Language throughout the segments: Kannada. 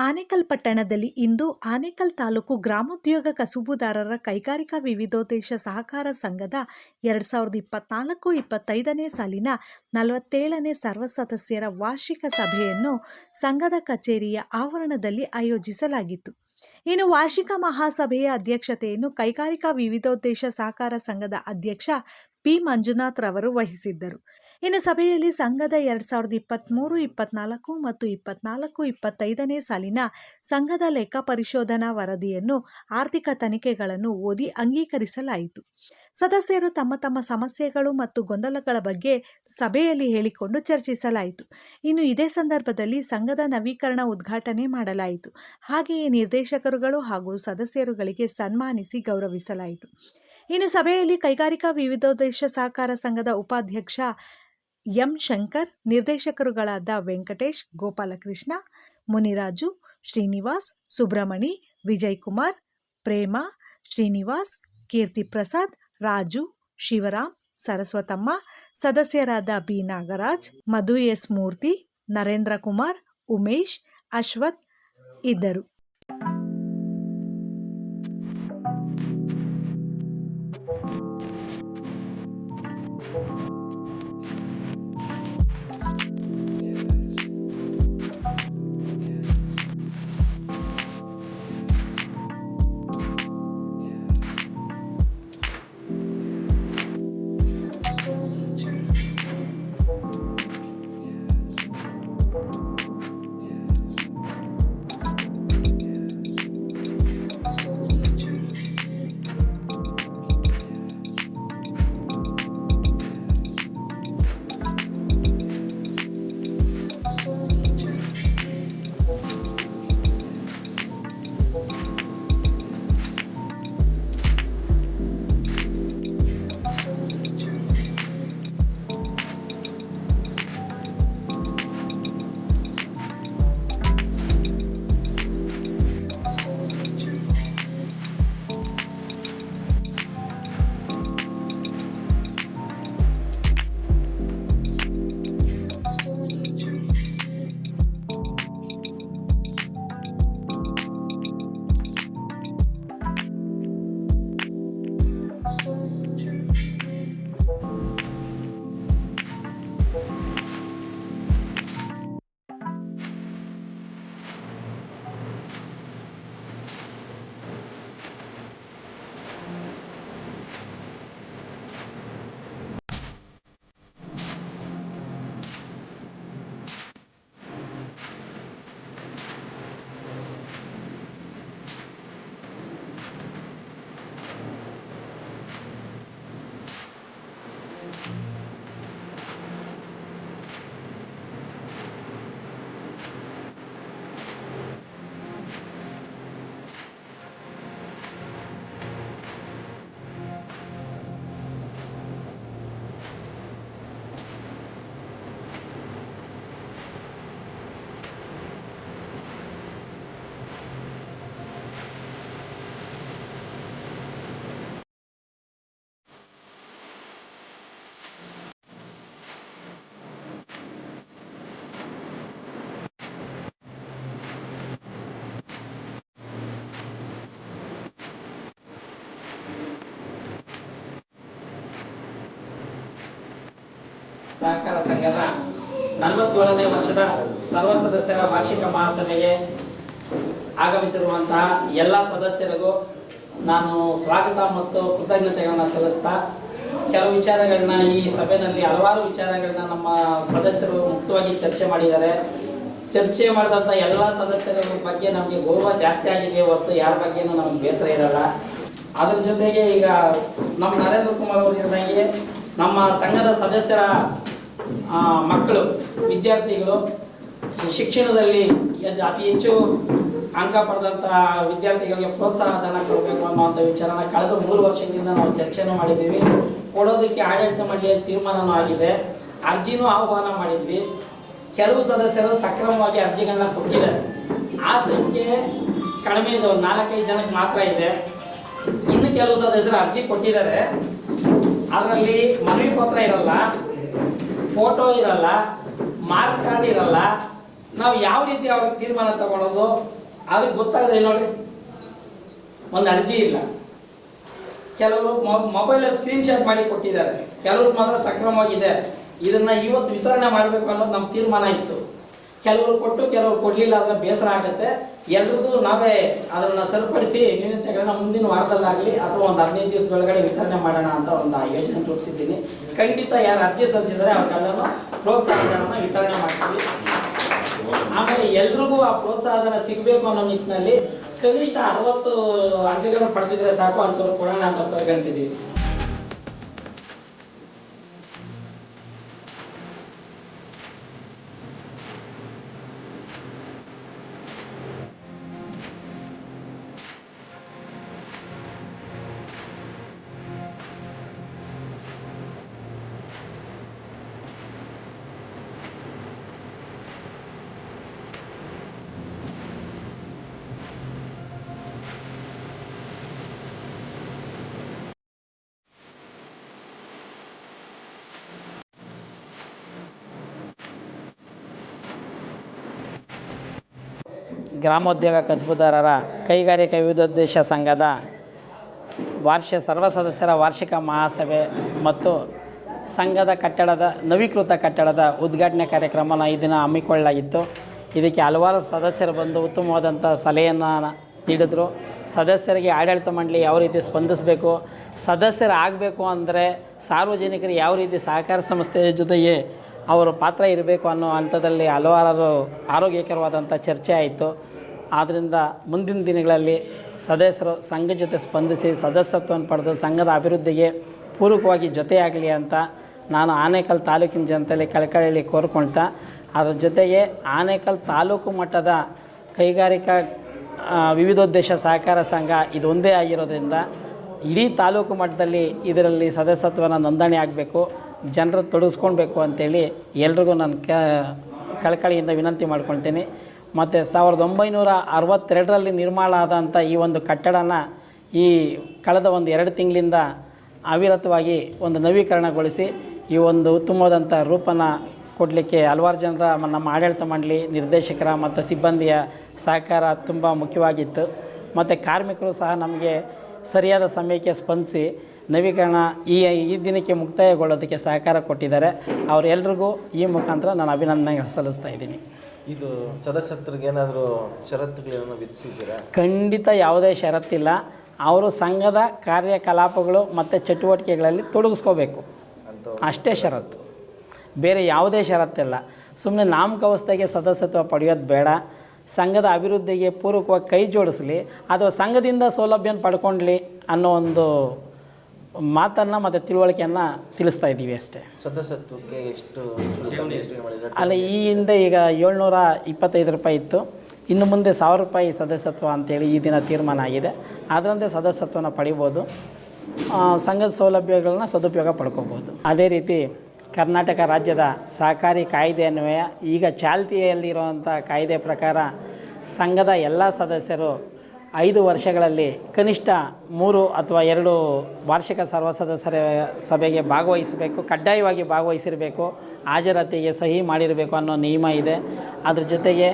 ಆನೇಕಲ್ ಪಟ್ಟಣದಲ್ಲಿ ಇಂದು ಆನೇಕಲ್ ತಾಲೂಕು ಗ್ರಾಮೋದ್ಯೋಗ ಕಸುಬುದಾರರ ಕೈಗಾರಿಕಾ ವಿವಿಧೋದ್ದೇಶ ಸಹಕಾರ ಸಂಘದ ಎರಡು ಸಾವಿರದ ಇಪ್ಪತ್ನಾಲ್ಕು ಇಪ್ಪತ್ತೈದನೇ ಸಾಲಿನ ನಲವತ್ತೇಳನೇ ಸರ್ವ ಸದಸ್ಯರ ವಾರ್ಷಿಕ ಸಭೆಯನ್ನು ಸಂಘದ ಕಚೇರಿಯ ಆವರಣದಲ್ಲಿ ಆಯೋಜಿಸಲಾಗಿತ್ತು. ಇನ್ನು ವಾರ್ಷಿಕ ಮಹಾಸಭೆಯ ಅಧ್ಯಕ್ಷತೆಯನ್ನು ಕೈಗಾರಿಕಾ ವಿವಿಧೋದ್ದೇಶ ಸಹಕಾರ ಸಂಘದ ಅಧ್ಯಕ್ಷ ಪಿ. ಮಂಜುನಾಥ್ ರವರು ವಹಿಸಿದ್ದರು. ಇನ್ನು ಸಭೆಯಲ್ಲಿ ಸಂಘದ ಎರಡ್ ಸಾವಿರದ ಇಪ್ಪತ್ತ್ಮೂರು ಇಪ್ಪತ್ನಾಲ್ಕು ಮತ್ತು ಇಪ್ಪತ್ನಾಲ್ಕು, ಇಪ್ಪತ್ತೈದನೇ ಸಾಲಿನ ಸಂಘದ ಲೆಕ್ಕ ಪರಿಶೋಧನಾ ವರದಿಯನ್ನು ಆರ್ಥಿಕ ತನಿಖೆಗಳನ್ನು ಓದಿ ಅಂಗೀಕರಿಸಲಾಯಿತು. ಸದಸ್ಯರು ತಮ್ಮ ತಮ್ಮ ಸಮಸ್ಯೆಗಳು ಮತ್ತು ಗೊಂದಲಗಳ ಬಗ್ಗೆ ಸಭೆಯಲ್ಲಿ ಹೇಳಿಕೊಂಡು ಚರ್ಚಿಸಲಾಯಿತು. ಇನ್ನು ಇದೇ ಸಂದರ್ಭದಲ್ಲಿ ಸಂಘದ ನವೀಕರಣ ಉದ್ಘಾಟನೆ ಮಾಡಲಾಯಿತು. ಹಾಗೆಯೇ ನಿರ್ದೇಶಕರುಗಳು ಹಾಗೂ ಸದಸ್ಯರುಗಳಿಗೆ ಸನ್ಮಾನಿಸಿ ಗೌರವಿಸಲಾಯಿತು. ಇನ್ನು ಸಭೆಯಲ್ಲಿ ಕೈಗಾರಿಕಾ ವಿವಿಧೋದ್ದೇಶ ಸಹಕಾರ ಸಂಘದ ಉಪಾಧ್ಯಕ್ಷ ಎಂ ಶಂಕರ್, ನಿರ್ದೇಶಕರುಗಳಾದ ವೆಂಕಟೇಶ್, ಗೋಪಾಲಕೃಷ್ಣ, ಮುನಿರಾಜು, ಶ್ರೀನಿವಾಸ್ ಸುಬ್ರಮಣಿ ವಿಜಯ್ ಕುಮಾರ್ ಪ್ರೇಮ, ಶ್ರೀನಿವಾಸ್, ಕೀರ್ತಿ ಪ್ರಸಾದ್, ರಾಜು, ಶಿವರಾಮ್, ಸರಸ್ವತಮ್ಮ, ಸದಸ್ಯರಾದ ಬಿ. ನಾಗರಾಜ್, ಮಧು ಎಸ್. ಮೂರ್ತಿ, ನರೇಂದ್ರ ಕುಮಾರ್, ಉಮೇಶ್, ಅಶ್ವಥ್ ಇದ್ದರು. ಸಹಕಾರ ಸಂಘದ ನಲವತ್ತೇಳನೇ ವರ್ಷದ ಸರ್ವ ಸದಸ್ಯರ ವಾರ್ಷಿಕ ಮಹಾಸಭೆಗೆ ಆಗಮಿಸಿರುವಂತಹ ಎಲ್ಲ ಸದಸ್ಯರಿಗೂ ನಾನು ಸ್ವಾಗತ ಮತ್ತು ಕೃತಜ್ಞತೆಗಳನ್ನು ಸಲ್ಲಿಸ್ತಾ ಕೆಲವು ವಿಚಾರಗಳನ್ನ ಈ ಸಭೆಯಲ್ಲಿ ಹಲವಾರು ವಿಚಾರಗಳನ್ನ ನಮ್ಮ ಸದಸ್ಯರು ಮುಕ್ತವಾಗಿ ಚರ್ಚೆ ಮಾಡಿದ್ದಾರೆ. ಚರ್ಚೆ ಮಾಡಿದಂಥ ಎಲ್ಲ ಸದಸ್ಯರ ಬಗ್ಗೆ ನಮಗೆ ಗೌರವ ಜಾಸ್ತಿ ಆಗಿದೆ ಹೊರತು ಯಾರ ಬಗ್ಗೆನೂ ನಮಗೆ ಬೇಸರ ಇರಲ್ಲ. ಅದ್ರ ಜೊತೆಗೆ ಈಗ ನಮ್ಮ ನರೇಂದ್ರ ಕುಮಾರ್ ಅವರು ಹೇಳಿದಂಗೆ ನಮ್ಮ ಸಂಘದ ಸದಸ್ಯರ ಮಕ್ಕಳು, ವಿದ್ಯಾರ್ಥಿಗಳು, ಶಿಕ್ಷಣದಲ್ಲಿ ಅತಿ ಹೆಚ್ಚು ಅಂಕ ಪಡೆದಂತಹ ವಿದ್ಯಾರ್ಥಿಗಳಿಗೆ ಪ್ರೋತ್ಸಾಹ ಧನ ಕೊಡಬೇಕು ಅನ್ನೋ ವಿಚಾರನ ಕಳೆದ ಮೂರು ವರ್ಷಗಳಿಂದ ನಾವು ಚರ್ಚೆನೂ ಮಾಡಿದ್ದೀವಿ. ಕೊಡೋದಕ್ಕೆ ಆಡಳಿತ ಮಂಡಳಿಯಲ್ಲಿ ತೀರ್ಮಾನನೂ ಆಗಿದೆ. ಅರ್ಜಿನೂ ಆಹ್ವಾನ ಮಾಡಿದ್ವಿ. ಕೆಲವು ಸದಸ್ಯರು ಸಕ್ರಮವಾಗಿ ಅರ್ಜಿಗಳನ್ನ ಕೊಟ್ಟಿದ್ದಾರೆ. ಆ ಸಂಖ್ಯೆ ಕಡಿಮೆ ಇದೆ, ಒಂದು ನಾಲ್ಕೈದು ಜನಕ್ಕೆ ಮಾತ್ರ ಇದೆ. ಇನ್ನು ಕೆಲವು ಸದಸ್ಯರು ಅರ್ಜಿ ಕೊಟ್ಟಿದ್ದಾರೆ. ಅದರಲ್ಲಿ ಮನವಿ ಪತ್ರ ಇರಲ್ಲ. ಫೋಟೋ ಇರಲ್ಲ ಮಾರ್ಕ್ಸ್ ಕಾರ್ಡ್ ಇರಲ್ಲ, ನಾವು ಯಾವ ರೀತಿ ಅವ್ರಿಗೆ ತೀರ್ಮಾನ ತಗೊಳ್ಳೋದು ಅದಕ್ಕೆ ಗೊತ್ತಾಗದೆ ನೋಡ್ರಿ. ಒಂದು ಅರ್ಜಿ ಇಲ್ಲ. ಕೆಲವರು ಮೊಬೈಲಲ್ಲಿ ಸ್ಕ್ರೀನ್ ಶಾಟ್ ಮಾಡಿ ಕೊಟ್ಟಿದ್ದಾರೆ. ಕೆಲವರು ಮಾತ್ರ ಸಕ್ರಮವಾಗಿದೆ. ಇದನ್ನ ಇವತ್ತು ವಿತರಣೆ ಮಾಡಬೇಕು ಅನ್ನೋದು ನಮ್ಮ ತೀರ್ಮಾನ ಇತ್ತು. ಕೆಲವರು ಕೊಟ್ಟು ಕೆಲವರು ಕೊಡಲಿಲ್ಲ ಅದನ್ನ ಬೇಸರ ಆಗುತ್ತೆ. ಎಲ್ರದ್ದು ನಾವೇ ಅದನ್ನು ಸರಿಪಡಿಸಿ ನ್ಯೂನತೆಗಳನ್ನ ಮುಂದಿನ ವಾರದಲ್ಲಾಗಲಿ ಅಥವಾ ಒಂದು ಹದಿನೈದು ದಿವಸದೊಳಗಡೆ ವಿತರಣೆ ಮಾಡೋಣ ಅಂತ ಒಂದು ಯೋಜನೆ ರೂಪಿಸಿದ್ದೀನಿ ಖಂಡಿತ ಯಾರು ಅರ್ಜಿ ಸಲ್ಲಿಸಿದರೆ ಅವ್ರಿಗೆಲ್ಲನೂ ಪ್ರೋತ್ಸಾಹಗಳನ್ನು ವಿತರಣೆ ಮಾಡ್ತೀವಿ. ಆಮೇಲೆ ಎಲ್ರಿಗೂ ಆ ಪ್ರೋತ್ಸಾಹಧನ ಸಿಗಬೇಕು ಅನ್ನೋ ನಿಟ್ಟಿನಲ್ಲಿ ಕನಿಷ್ಠ ಅರವತ್ತು ಅರ್ಜಿಗಳನ್ನು ಪಡೆದಿದ್ರೆ ಸಾಕು ಅಂತವ್ರು ಕೊಡೋಣ ಅಂತ ಪರಿಗಣಿಸಿದ್ದೀವಿ ಗ್ರಾಮೋದ್ಯೋಗ ಕಸಬುದಾರರ ಕೈಗಾರಿಕಾ ವಿವಿಧೋದ್ದೇಶ ಸಂಘದ ವಾರ್ಷಿಕ ಸರ್ವ ಸದಸ್ಯರ ವಾರ್ಷಿಕ ಮಹಾಸಭೆ ಮತ್ತು ಸಂಘದ ಕಟ್ಟಡದ ನವೀಕೃತ ಕಟ್ಟಡದ ಉದ್ಘಾಟನೆ ಕಾರ್ಯಕ್ರಮನ ಈ ದಿನ ಹಮ್ಮಿಕೊಳ್ಳಲಾಗಿತ್ತು. ಇದಕ್ಕೆ ಹಲವಾರು ಸದಸ್ಯರು ಬಂದು ಉತ್ತಮವಾದಂಥ ಸಲಹೆಯನ್ನು ನೀಡಿದರು. ಸದಸ್ಯರಿಗೆ ಆಡಳಿತ ಮಂಡಳಿ ಯಾವ ರೀತಿ ಸ್ಪಂದಿಸಬೇಕು, ಸದಸ್ಯರಾಗಬೇಕು ಅಂದರೆ ಸಾರ್ವಜನಿಕರು ಯಾವ ರೀತಿ ಸಹಕಾರ ಸಂಸ್ಥೆಯ ಜೊತೆಗೆ ಅವರ ಪಾತ್ರ ಇರಬೇಕು ಅನ್ನೋ ಹಂತದಲ್ಲಿ ಹಲವಾರು ಆರೋಗ್ಯಕರವಾದಂಥ ಚರ್ಚೆ ಆಯಿತು. ಆದ್ದರಿಂದ ಮುಂದಿನ ದಿನಗಳಲ್ಲಿ ಸದಸ್ಯರು ಸಂಘ ಜೊತೆ ಸ್ಪಂದಿಸಿ ಸದಸ್ಯತ್ವವನ್ನು ಪಡೆದು ಸಂಘದ ಅಭಿವೃದ್ಧಿಗೆ ಪೂರಕವಾಗಿ ಜೊತೆಯಾಗಲಿ ಅಂತ ನಾನು ಆನೇಕಲ್ ತಾಲೂಕಿನ ಜನತೆಯಲ್ಲಿ ಕಳಕಳಿಯಲ್ಲಿ ಕೋರ್ಕೊಳ್ತಾ ಅದರ ಜೊತೆಗೆ ಆನೇಕಲ್ ತಾಲೂಕು ಮಟ್ಟದ ಕೈಗಾರಿಕಾ ವಿವಿಧೋದ್ದೇಶ ಸಹಕಾರ ಸಂಘ ಇದೊಂದೇ ಆಗಿರೋದ್ರಿಂದ ಇಡೀ ತಾಲೂಕು ಮಟ್ಟದಲ್ಲಿ ಇದರಲ್ಲಿ ಸದಸ್ಯತ್ವನ ನೋಂದಣಿ ಆಗಬೇಕು. ಜನರು ತೊಡಗಿಸ್ಕೊಳ್ಬೇಕು ಅಂತೇಳಿ ಎಲ್ರಿಗೂ ನಾನು ಕ, ಕಳಕಳಿಯಿಂದ ವಿನಂತಿ ಮಾಡ್ಕೊಳ್ತೀನಿ. ಮತ್ತು ಸಾವಿರದ ಒಂಬೈನೂರ ಅರವತ್ತೆರಡರಲ್ಲಿ ನಿರ್ಮಾಣ ಆದಂಥ ಈ ಒಂದು ಕಟ್ಟಡನ ಈ ಕಳೆದ ಒಂದು ಎರಡು ತಿಂಗಳಿಂದ ಅವಿರತವಾಗಿ ಒಂದು ನವೀಕರಣಗೊಳಿಸಿ ಈ ಒಂದು ಉತ್ತಮವಾದಂಥ ರೂಪನ ಕೊಡಲಿಕ್ಕೆ ಹಲವಾರು ಜನರ ನಮ್ಮ ಆಡಳಿತ ಮಂಡಳಿ, ನಿರ್ದೇಶಕರ ಮತ್ತು ಸಿಬ್ಬಂದಿಯ ಸಹಕಾರ ತುಂಬ ಮುಖ್ಯವಾಗಿತ್ತು. ಮತ್ತು ಕಾರ್ಮಿಕರು ಸಹ ನಮಗೆ ಸರಿಯಾದ ಸಮಯಕ್ಕೆ ಸ್ಪಂದಿಸಿ ನವೀಕರಣ ಈ ಈ ದಿನಕ್ಕೆ ಮುಕ್ತಾಯಗೊಳ್ಳೋದಕ್ಕೆ ಸಹಕಾರ ಕೊಟ್ಟಿದ್ದಾರೆ. ಅವರೆಲ್ಲರಿಗೂ ಈ ಮುಖಾಂತರ ನಾನು ಅಭಿನಂದನೆ ಸಲ್ಲಿಸ್ತಾ ಇದ್ದೀನಿ. ಇದು ಸದಸ್ಯತ್ವರಿಗೆ ಏನಾದರೂ ಷರತ್ತುಗಳನ್ನು ವಿಧಿಸಿದ್ದೀರಾ? ಖಂಡಿತ ಯಾವುದೇ ಷರತ್ತಿಲ್ಲ. ಅವರು ಸಂಘದ ಕಾರ್ಯಕಲಾಪಗಳು ಮತ್ತು ಚಟುವಟಿಕೆಗಳಲ್ಲಿ ತೊಡಗಿಸ್ಕೋಬೇಕು. ಅಷ್ಟೇ ಷರತ್ತು. ಬೇರೆ ಯಾವುದೇ ಷರತ್ತಿಲ್ಲ. ಸುಮ್ಮನೆ ನಾಮಕವಸ್ಥೆಗೆ ಸದಸ್ಯತ್ವ ಪಡೆಯೋದು ಬೇಡ. ಸಂಘದ ಅಭಿವೃದ್ಧಿಗೆ ಪೂರಕವಾಗಿ ಕೈ ಜೋಡಿಸಲಿ. ಅಥವಾ ಸಂಘದಿಂದ ಸೌಲಭ್ಯನ ಪಡ್ಕೊಂಡ್ಲಿ ಅನ್ನೋ ಒಂದು ಮಾತನ್ನು ಮತ್ತು ತಿಳುವಳಿಕೆಯನ್ನು ತಿಳಿಸ್ತಾ ಇದ್ದೀವಿ ಅಷ್ಟೇ. ಸದಸ್ಯತ್ವಕ್ಕೆ ಎಷ್ಟು ಅಲ್ಲ ಈ ಹಿಂದೆ ಈಗ ಏಳ್ನೂರ ಇಪ್ಪತ್ತೈದು ರೂಪಾಯಿ ಇತ್ತು. ಇನ್ನು ಮುಂದೆ ಸಾವಿರ ರೂಪಾಯಿ ಸದಸ್ಯತ್ವ ಅಂತೇಳಿ ಈ ದಿನ ತೀರ್ಮಾನ ಆಗಿದೆ. ಅದರಂತೆ ಸದಸ್ಯತ್ವನ ಪಡಿಬೋದು. ಆ, ಸಂಘದ ಸೌಲಭ್ಯಗಳನ್ನ ಸದುಪಯೋಗ ಪಡ್ಕೋಬೋದು. ಅದೇ ರೀತಿ ಕರ್ನಾಟಕ ರಾಜ್ಯದ ಸಹಕಾರಿ ಕಾಯ್ದೆ ಅನ್ವಯ ಈಗ ಚಾಲ್ತಿಯಲ್ಲಿರುವಂಥ ಕಾಯ್ದೆ ಪ್ರಕಾರ ಸಂಘದ ಎಲ್ಲ ಸದಸ್ಯರು ಐದು ವರ್ಷಗಳಲ್ಲಿ ಕನಿಷ್ಠ ಮೂರು ಅಥವಾ ಎರಡು ವಾರ್ಷಿಕ ಸರ್ವಸದಸ್ಯರ ಸಭೆಗೆ ಭಾಗವಹಿಸಬೇಕು, ಕಡ್ಡಾಯವಾಗಿ ಭಾಗವಹಿಸಿರಬೇಕು, ಹಾಜರಾತಿಗೆ ಸಹಿ ಮಾಡಿರಬೇಕು ಅನ್ನೋ ನಿಯಮ ಇದೆ. ಅದ್ರ ಜೊತೆಗೆ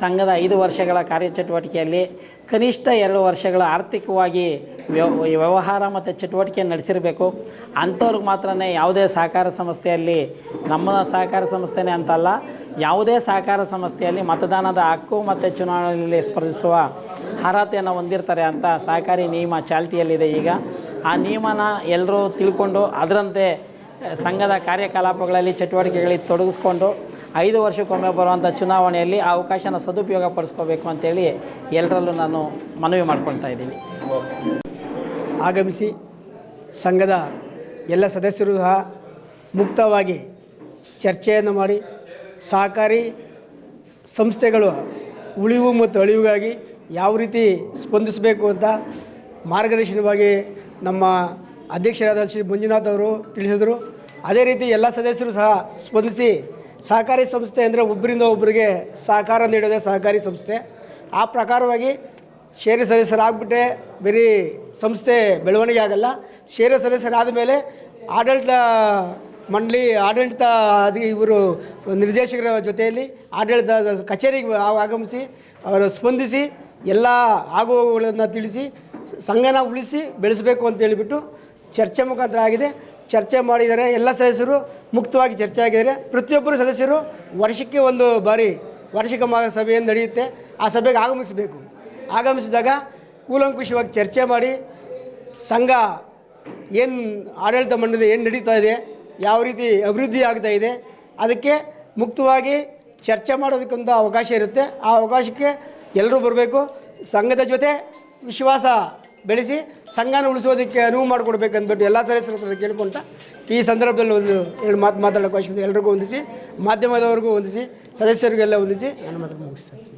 ಸಂಘದ ಐದು ವರ್ಷಗಳ ಕಾರ್ಯಚಟುವಟಿಕೆಯಲ್ಲಿ ಕನಿಷ್ಠ ಎರಡು ವರ್ಷಗಳ ಆರ್ಥಿಕವಾಗಿ ವ್ಯವ ವ್ಯವಹಾರ ಮತ್ತು ಚಟುವಟಿಕೆ ನಡೆಸಿರಬೇಕು. ಅಂಥವ್ರಿಗೆ ಮಾತ್ರ ಯಾವುದೇ ಸಹಕಾರ ಸಂಸ್ಥೆಯಲ್ಲಿ ನಮ್ಮ ಸಹಕಾರ ಸಂಸ್ಥೆನೇ ಅಂತಲ್ಲ, ಯಾವುದೇ ಸಹಕಾರ ಸಂಸ್ಥೆಯಲ್ಲಿ ಮತದಾನದ ಹಕ್ಕು ಮತ್ತು ಚುನಾವಣೆಯಲ್ಲಿ ಸ್ಪರ್ಧಿಸುವ ಅರ್ಹತೆಯನ್ನು ಹೊಂದಿರ್ತಾರೆ ಅಂತ ಸಹಕಾರಿ ನಿಯಮ ಚಾಲ್ತಿಯಲ್ಲಿದೆ ಈಗ. ಆ ನಿಯಮನ ಎಲ್ಲರೂ ತಿಳ್ಕೊಂಡು ಅದರಂತೆ ಸಂಘದ ಕಾರ್ಯಕಲಾಪಗಳಲ್ಲಿ ಚಟುವಟಿಕೆಗಳಲ್ಲಿ ತೊಡಗಿಸ್ಕೊಂಡು ಐದು ವರ್ಷಕ್ಕೊಮ್ಮೆ ಬರುವಂಥ ಚುನಾವಣೆಯಲ್ಲಿ ಆ ಅವಕಾಶನ ಸದುಪಯೋಗ ಪಡಿಸ್ಕೋಬೇಕು ಅಂತೇಳಿ ಎಲ್ಲರಲ್ಲೂ ನಾನು ಮನವಿ ಮಾಡ್ಕೊಳ್ತಾ ಇದ್ದೀನಿ. ಆಗಮಿಸಿ ಸಂಘದ ಎಲ್ಲ ಸದಸ್ಯರು ಸಹ ಮುಕ್ತವಾಗಿ ಚರ್ಚೆಯನ್ನು ಮಾಡಿ ಸಹಕಾರಿ ಸಂಸ್ಥೆಗಳು ಉಳಿವು ಮತ್ತು ಅಳಿವಿಗಾಗಿ ಯಾವ ರೀತಿ ಸ್ಪಂದಿಸಬೇಕು ಅಂತ ಮಾರ್ಗದರ್ಶನವಾಗಿ ನಮ್ಮ ಅಧ್ಯಕ್ಷರಾದ ಶ್ರೀ ಮಂಜುನಾಥ್ ಅವರು ತಿಳಿಸಿದರು. ಅದೇ ರೀತಿ ಎಲ್ಲ ಸದಸ್ಯರು ಸಹ ಸ್ಪಂದಿಸಿ ಸಹಕಾರಿ ಸಂಸ್ಥೆ ಅಂದರೆ ಒಬ್ಬರಿಂದ ಒಬ್ಬರಿಗೆ ಸಹಕಾರ ನೀಡೋದೇ ಸಹಕಾರಿ ಸಂಸ್ಥೆ. ಆ ಪ್ರಕಾರವಾಗಿ ಷೇರು ಸದಸ್ಯರಾಗ್ಬಿಟ್ಟೆ, ಬರೀ ಸಂಸ್ಥೆ ಬೆಳವಣಿಗೆ ಆಗಲ್ಲ ಷೇರು ಸದಸ್ಯರಾದ ಮೇಲೆ ಆಡಳಿತ ಮಂಡಳಿ, ಆಡಳಿತ ಅದು ಇವರು ನಿರ್ದೇಶಕರ ಜೊತೆಯಲ್ಲಿ ಆಡಳಿತ ಕಚೇರಿಗೆ ಆಗಮಿಸಿ ಅವರು ಸ್ಪಂದಿಸಿ ಎಲ್ಲ ಆಗುವುಗಳನ್ನು ತಿಳಿಸಿ, ಸಂಘನ ಉಳಿಸಿ ಬೆಳೆಸಬೇಕು ಅಂತ ಹೇಳಿಬಿಟ್ಟು ಚರ್ಚೆ ಮುಖಾಂತರ ಆಗಿದೆ. ಚರ್ಚೆ ಮಾಡಿದ್ದಾರೆ ಎಲ್ಲ ಸದಸ್ಯರು ಮುಕ್ತವಾಗಿ ಚರ್ಚೆ ಆಗಿದ್ದಾರೆ. ಪ್ರತಿಯೊಬ್ಬರು ಸದಸ್ಯರು ವರ್ಷಕ್ಕೆ ಒಂದು ಬಾರಿ ವಾರ್ಷಿಕ ಸಭೆ ಸಭೆಯನ್ನು ನಡೆಯುತ್ತೆ. ಆ ಸಭೆಗೆ ಆಗಮಿಸಬೇಕು. ಆಗಮಿಸಿದಾಗ ಕೂಲಂಕುಷವಾಗಿ ಚರ್ಚೆ ಮಾಡಿ ಸಂಘ ಏನು ಆಡಳಿತ ಮಂಡಳಿ ಏನು ನಡೀತಾ ಇದೆ, ಯಾವ ರೀತಿ ಅಭಿವೃದ್ಧಿ ಆಗ್ತಾ ಇದೆ, ಅದಕ್ಕೆ ಮುಕ್ತವಾಗಿ ಚರ್ಚೆ ಮಾಡೋದಕ್ಕೊಂದು ಅವಕಾಶ ಇರುತ್ತೆ. ಆ ಅವಕಾಶಕ್ಕೆ ಎಲ್ಲರೂ ಬರಬೇಕು. ಸಂಘದ ಜೊತೆ ವಿಶ್ವಾಸ ಬೆಳೆಸಿ ಸಂಘನ ಉಳಿಸೋದಕ್ಕೆ ಅನುವು ಮಾಡಿಕೊಡ್ಬೇಕಂದ್ಬಿಟ್ಟು ಎಲ್ಲ ಸದಸ್ಯರ ಹತ್ರ ಕೇಳ್ಕೊಂತ ಈ ಸಂದರ್ಭದಲ್ಲಿ ಒಂದು ಎರಡು ಮಾತು ಮಾತಾಡೋಕೆ ಅವಶ್ಯಕತೆ ಎಲ್ರಿಗೂ ಹೊಂದಿಸಿ, ಮಾಧ್ಯಮದವ್ರಿಗೂ ಹೊಂದಿಸಿ, ಸದಸ್ಯರಿಗೆಲ್ಲ ಹೊಂದಿಸಿ. ನಾನು ಮಾತ್ರ ಮುಗಿಸ್ತೇನೆ